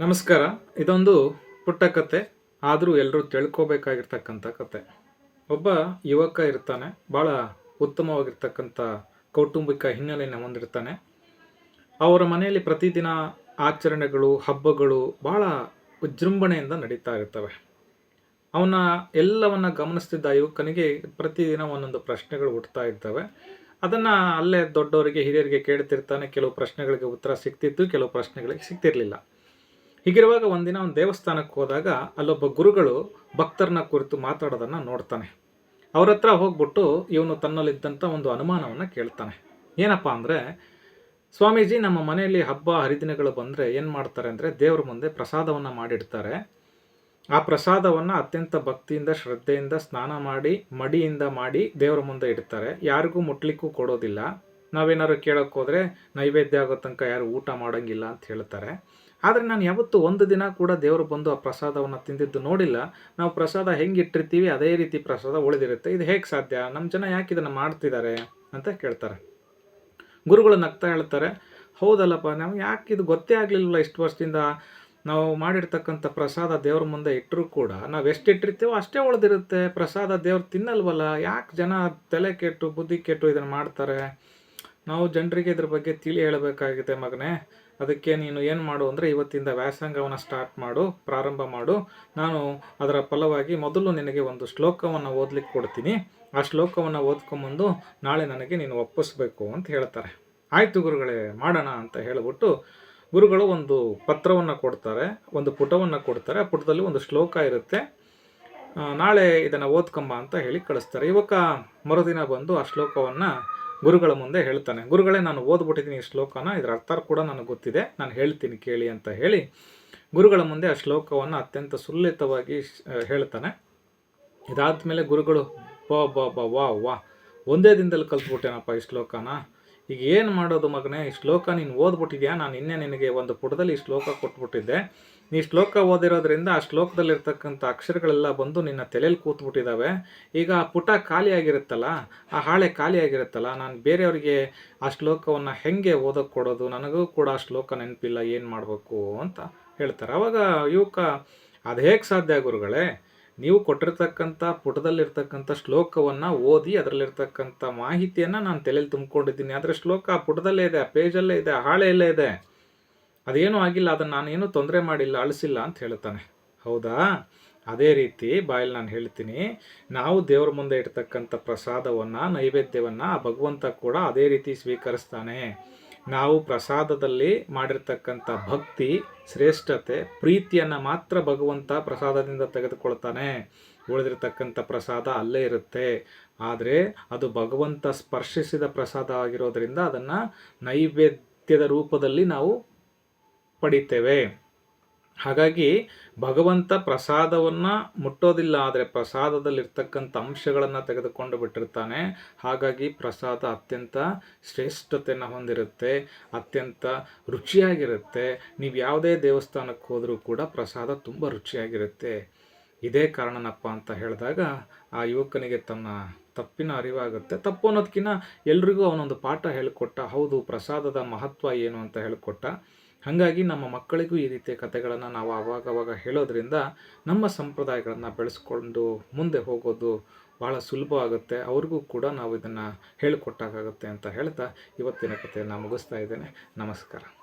ನಮಸ್ಕಾರ. ಇದೊಂದು ಪುಟ್ಟ ಕತೆ. ಆದರೂ ಎಲ್ಲರೂ ತಿಳ್ಕೋಬೇಕಾಗಿರ್ತಕ್ಕಂಥ ಕತೆ. ಒಬ್ಬ ಯುವಕ ಇರ್ತಾನೆ. ಭಾಳ ಉತ್ತಮವಾಗಿರ್ತಕ್ಕಂಥ ಕೌಟುಂಬಿಕ ಹಿನ್ನೆಲೆಯನ್ನು ಹೊಂದಿರ್ತಾನೆ. ಅವರ ಮನೆಯಲ್ಲಿ ಪ್ರತಿದಿನ ಆಚರಣೆಗಳು, ಹಬ್ಬಗಳು ಭಾಳ ವಿಜೃಂಭಣೆಯಿಂದ ನಡೀತಾ ಇರ್ತವೆ. ಅವನ ಎಲ್ಲವನ್ನ ಗಮನಿಸ್ತಿದ್ದ ಯುವಕನಿಗೆ ಪ್ರತಿದಿನ ಒಂದೊಂದು ಪ್ರಶ್ನೆಗಳು ಹುಟ್ಟುತ್ತಾ ಇರ್ತವೆ. ಅದನ್ನು ಅಲ್ಲೇ ದೊಡ್ಡವರಿಗೆ, ಹಿರಿಯರಿಗೆ ಕೇಳ್ತಿರ್ತಾನೆ. ಕೆಲವು ಪ್ರಶ್ನೆಗಳಿಗೆ ಉತ್ತರ ಸಿಗ್ತಿತ್ತು, ಕೆಲವು ಪ್ರಶ್ನೆಗಳಿಗೆ ಸಿಗ್ತಿರ್ಲಿಲ್ಲ. ಹೀಗಿರುವಾಗ ಒಂದಿನ ಒಂದು ದೇವಸ್ಥಾನಕ್ಕೆ ಹೋದಾಗ ಅಲ್ಲೊಬ್ಬ ಗುರುಗಳು ಭಕ್ತರನ್ನ ಕುರಿತು ಮಾತಾಡೋದನ್ನು ನೋಡ್ತಾನೆ. ಅವ್ರ ಹತ್ರ ಹೋಗ್ಬಿಟ್ಟು ಇವನು ತನ್ನಲ್ಲಿದ್ದಂಥ ಒಂದು ಅನುಮಾನವನ್ನು ಕೇಳ್ತಾನೆ. ಏನಪ್ಪ ಅಂದರೆ, ಸ್ವಾಮೀಜಿ ನಮ್ಮ ಮನೆಯಲ್ಲಿ ಹಬ್ಬ, ಹರಿದಿನಗಳು ಬಂದರೆ ಏನು ಮಾಡ್ತಾರೆ ಅಂದರೆ ದೇವ್ರ ಮುಂದೆ ಪ್ರಸಾದವನ್ನು ಮಾಡಿಡ್ತಾರೆ. ಆ ಪ್ರಸಾದವನ್ನು ಅತ್ಯಂತ ಭಕ್ತಿಯಿಂದ, ಶ್ರದ್ಧೆಯಿಂದ ಸ್ನಾನ ಮಾಡಿ, ಮಡಿಯಿಂದ ಮಾಡಿ ದೇವರ ಮುಂದೆ ಇಡ್ತಾರೆ. ಯಾರಿಗೂ ಮುಟ್ಲಿಕ್ಕೂ ಕೊಡೋದಿಲ್ಲ. ನಾವೇನಾದ್ರು ಕೇಳೋಕ್ಕೋದ್ರೆ ನೈವೇದ್ಯ ಆಗೋ ತನಕ ಯಾರು ಊಟ ಮಾಡೋಂಗಿಲ್ಲ ಅಂತ ಹೇಳ್ತಾರೆ. ಆದರೆ ನಾನು ಯಾವತ್ತೂ ಒಂದು ದಿನ ಕೂಡ ದೇವರು ಬಂದು ಆ ಪ್ರಸಾದವನ್ನು ತಿಂದಿದ್ದು ನೋಡಿಲ್ಲ. ನಾವು ಪ್ರಸಾದ ಹೆಂಗೆ ಇಟ್ಟಿರ್ತೀವಿ ಅದೇ ರೀತಿ ಪ್ರಸಾದ ಉಳಿದಿರುತ್ತೆ. ಇದು ಹೇಗೆ ಸಾಧ್ಯ? ನಮ್ಮ ಜನ ಯಾಕೆ ಇದನ್ನು ಮಾಡ್ತಿದ್ದಾರೆ ಅಂತ ಕೇಳ್ತಾರೆ. ಗುರುಗಳು ನಗ್ತಾ ಹೇಳ್ತಾರೆ, ಹೌದಲ್ಲಪ್ಪ ನಮ್ಗೆ ಯಾಕೆ ಇದು ಗೊತ್ತೇ ಆಗಲಿಲ್ಲ ಇಷ್ಟು ವರ್ಷದಿಂದ? ನಾವು ಮಾಡಿರ್ತಕ್ಕಂಥ ಪ್ರಸಾದ ದೇವ್ರ ಮುಂದೆ ಇಟ್ಟರೂ ಕೂಡ ನಾವು ಎಷ್ಟು ಇಟ್ಟಿರ್ತೀವೋ ಅಷ್ಟೇ ಉಳಿದಿರುತ್ತೆ. ಪ್ರಸಾದ ದೇವ್ರು ತಿನ್ನಲ್ವಲ್ಲ, ಯಾಕೆ ಜನ ತಲೆ ಕೆಟ್ಟು, ಬುದ್ಧಿ ಕೆಟ್ಟು ಇದನ್ನು ಮಾಡ್ತಾರೆ? ನಾವು ಜನರಿಗೆ ಇದ್ರ ಬಗ್ಗೆ ತಿಳಿ ಹೇಳಬೇಕಾಗಿದೆ ಮಗನೇ. ಅದಕ್ಕೆ ನೀನು ಏನು ಮಾಡು ಅಂದರೆ ಇವತ್ತಿಂದ ವ್ಯಾಸಂಗವನ್ನು ಸ್ಟಾರ್ಟ್ ಮಾಡು, ಪ್ರಾರಂಭ ಮಾಡು. ನಾನು ಅದರ ಫಲವಾಗಿ ಮೊದಲು ನಿನಗೆ ಒಂದು ಶ್ಲೋಕವನ್ನು ಓದಲಿಕ್ಕೆ ಕೊಡ್ತೀನಿ. ಆ ಶ್ಲೋಕವನ್ನು ಓದ್ಕೊಂಬಂದು ನಾಳೆ ನನಗೆ ನೀನು ಒಪ್ಪಿಸ್ಬೇಕು ಅಂತ ಹೇಳ್ತಾರೆ. ಆಯಿತು ಗುರುಗಳೇ, ಮಾಡೋಣ ಅಂತ ಹೇಳಿಬಿಟ್ಟು ಗುರುಗಳು ಒಂದು ಪತ್ರವನ್ನು ಕೊಡ್ತಾರೆ, ಒಂದು ಪುಟವನ್ನು ಕೊಡ್ತಾರೆ. ಆ ಪುಟದಲ್ಲಿ ಒಂದು ಶ್ಲೋಕ ಇರುತ್ತೆ. ನಾಳೆ ಇದನ್ನು ಓದ್ಕೊಂಬ ಅಂತ ಹೇಳಿ ಕಳಿಸ್ತಾರೆ. ಇವಾಗ ಮರುದಿನ ಬಂದು ಆ ಶ್ಲೋಕವನ್ನು ಗುರುಗಳ ಮುಂದೆ ಹೇಳ್ತಾನೆ. ಗುರುಗಳೇ, ನಾನು ಓದ್ಬಿಟ್ಟಿದ್ದೀನಿ ಈ ಶ್ಲೋಕನ, ಇದರ ಅರ್ಥ ಕೂಡ ನನಗೆ ಗೊತ್ತಿದೆ. ನಾನು ಹೇಳ್ತೀನಿ ಕೇಳಿ ಅಂತ ಹೇಳಿ ಗುರುಗಳ ಮುಂದೆ ಆ ಶ್ಲೋಕವನ್ನು ಅತ್ಯಂತ ಸುಲಲಿತವಾಗಿ ಹೇಳ್ತಾನೆ. ಇದಾದ ಮೇಲೆ ಗುರುಗಳು, ಬಾ ಬಾ ಬಾ, ವಾ ವಾ, ಒಂದೇ ದಿನದಲ್ಲಿ ಕಲ್ತ್ಬಿಟ್ಟೇನಪ್ಪ ಈ ಶ್ಲೋಕನ. ಈಗ ಏನು ಮಾಡೋದು ಮಗನೇ? ಈ ಶ್ಲೋಕ ನೀನು ಓದ್ಬಿಟ್ಟಿದ್ಯಾ? ನಾನು ಇನ್ನೇ ನಿನಗೆ ಒಂದು ಪುಟದಲ್ಲಿ ಈ ಶ್ಲೋಕ ಕೊಟ್ಬಿಟ್ಟಿದ್ದೆ. ನೀ ಶ್ಲೋಕ ಓದಿರೋದ್ರಿಂದ ಆ ಶ್ಲೋಕದಲ್ಲಿರ್ತಕ್ಕಂಥ ಅಕ್ಷರಗಳೆಲ್ಲ ಬಂದು ನಿನ್ನ ತಲೆಯಲ್ಲಿ ಕೂತ್ಬಿಟ್ಟಿದ್ದಾವೆ ಈಗ ಆ ಪುಟ ಖಾಲಿಯಾಗಿರುತ್ತಲ್ಲ, ಆ ಹಾಳೆ ಖಾಲಿಯಾಗಿರುತ್ತಲ್ಲ, ನಾನು ಬೇರೆಯವರಿಗೆ ಆ ಶ್ಲೋಕವನ್ನು ಹೆಂಗೆ ಓದೋಕ್ಕೆ ಕೊಡೋದು? ನನಗೂ ಕೂಡ ಆ ಶ್ಲೋಕ ನೆನಪಿಲ್ಲ, ಏನು ಮಾಡಬೇಕು ಅಂತ ಹೇಳ್ತಾರೆ. ಅವಾಗ ಯುವಕ, ಅದು ಹೇಗೆ ಸಾಧ್ಯ ಗುರುಗಳೇ? ನೀವು ಕೊಟ್ಟಿರ್ತಕ್ಕಂಥ ಪುಟದಲ್ಲಿರ್ತಕ್ಕಂಥ ಶ್ಲೋಕವನ್ನು ಓದಿ ಅದರಲ್ಲಿರ್ತಕ್ಕಂಥ ಮಾಹಿತಿಯನ್ನು ನಾನು ತಲೆಯಲ್ಲಿ ತುಂಬಿಕೊಂಡಿದ್ದೀನಿ. ಆದರೆ ಶ್ಲೋಕ ಆ ಪುಟದಲ್ಲೇ ಇದೆ, ಆ ಪೇಜಲ್ಲೇ ಇದೆ ಹಾಳೆಯಲ್ಲೇ ಇದೆ. ಅದೇನೂ ಆಗಿಲ್ಲ, ಅದನ್ನು ನಾನೇನು ತೊಂದರೆ ಮಾಡಿಲ್ಲ, ಅಳಿಸಿಲ್ಲ ಅಂತ ಹೇಳ್ತಾನೆ. ಹೌದಾ? ಅದೇ ರೀತಿ ಬಾಯಲ್ಲಿ ನಾನು ಹೇಳ್ತೀನಿ, ನಾವು ದೇವ್ರ ಮುಂದೆ ಇಡ್ತಕ್ಕಂಥ ಪ್ರಸಾದವನ್ನು, ನೈವೇದ್ಯವನ್ನು ಆ ಭಗವಂತ ಕೂಡ ಅದೇ ರೀತಿ ಸ್ವೀಕರಿಸ್ತಾನೆ. ನಾವು ಪ್ರಸಾದದಲ್ಲಿ ಮಾಡಿರ್ತಕ್ಕಂಥ ಭಕ್ತಿ, ಶ್ರೇಷ್ಠತೆ, ಪ್ರೀತಿಯನ್ನು ಮಾತ್ರ ಭಗವಂತ ಪ್ರಸಾದದಿಂದ ತೆಗೆದುಕೊಳ್ತಾನೆ. ಉಳಿದಿರ್ತಕ್ಕಂಥ ಪ್ರಸಾದ ಅಲ್ಲೇ ಇರುತ್ತೆ. ಆದರೆ ಅದು ಭಗವಂತ ಸ್ಪರ್ಶಿಸಿದ ಪ್ರಸಾದ ಆಗಿರೋದರಿಂದ ಅದನ್ನು ನೈವೇದ್ಯದ ರೂಪದಲ್ಲಿ ನಾವು ಪಡಿತೇವೆ. ಹಾಗಾಗಿ ಭಗವಂತ ಪ್ರಸಾದವನ್ನು ಮುಟ್ಟೋದಿಲ್ಲ ಆದರೆ ಪ್ರಸಾದದಲ್ಲಿರ್ತಕ್ಕಂಥ ಅಂಶಗಳನ್ನು ತೆಗೆದುಕೊಂಡು ಬಿಟ್ಟಿರ್ತಾನೆ. ಹಾಗಾಗಿ ಪ್ರಸಾದ ಅತ್ಯಂತ ಶ್ರೇಷ್ಠತೆಯನ್ನು ಹೊಂದಿರುತ್ತೆ, ಅತ್ಯಂತ ರುಚಿಯಾಗಿರುತ್ತೆ. ನೀವು ಯಾವುದೇ ದೇವಸ್ಥಾನಕ್ಕೆ ಹೋದರೂ ಕೂಡ ಪ್ರಸಾದ ತುಂಬ ರುಚಿಯಾಗಿರುತ್ತೆ. ಇದೇ ಕಾರಣನಪ್ಪ ಅಂತ ಹೇಳಿದಾಗ ಆ ಯುವಕನಿಗೆ ತನ್ನ ತಪ್ಪಿನ ಅರಿವಾಗುತ್ತೆ. ತಪ್ಪು ಅನ್ನೋದಕ್ಕಿಂತ ಎಲ್ರಿಗೂ ಅವನೊಂದು ಪಾಠ ಹೇಳಿಕೊಟ್ಟ, ಹೌದು ಪ್ರಸಾದದ ಮಹತ್ವ ಏನು ಅಂತ ಹೇಳಿಕೊಟ್ಟ. ಹಾಗಾಗಿ ನಮ್ಮ ಮಕ್ಕಳಿಗೂ ಈ ರೀತಿಯ ಕಥೆಗಳನ್ನು ನಾವು ಆವಾಗವಾಗ ಹೇಳೋದ್ರಿಂದ ನಮ್ಮ ಸಂಪ್ರದಾಯಗಳನ್ನು ಬೆಳೆಸ್ಕೊಂಡು ಮುಂದೆ ಹೋಗೋದು ಭಾಳ ಸುಲಭ ಆಗುತ್ತೆ. ಅವ್ರಿಗೂ ಕೂಡ ನಾವು ಇದನ್ನು ಹೇಳಿಕೊಟ್ಟಾಗುತ್ತೆ ಅಂತ ಹೇಳ್ತಾ ಇವತ್ತಿನ ಕಥೆಯನ್ನು ಮುಗಿಸ್ತಾ ಇದ್ದೇನೆ. ನಮಸ್ಕಾರ.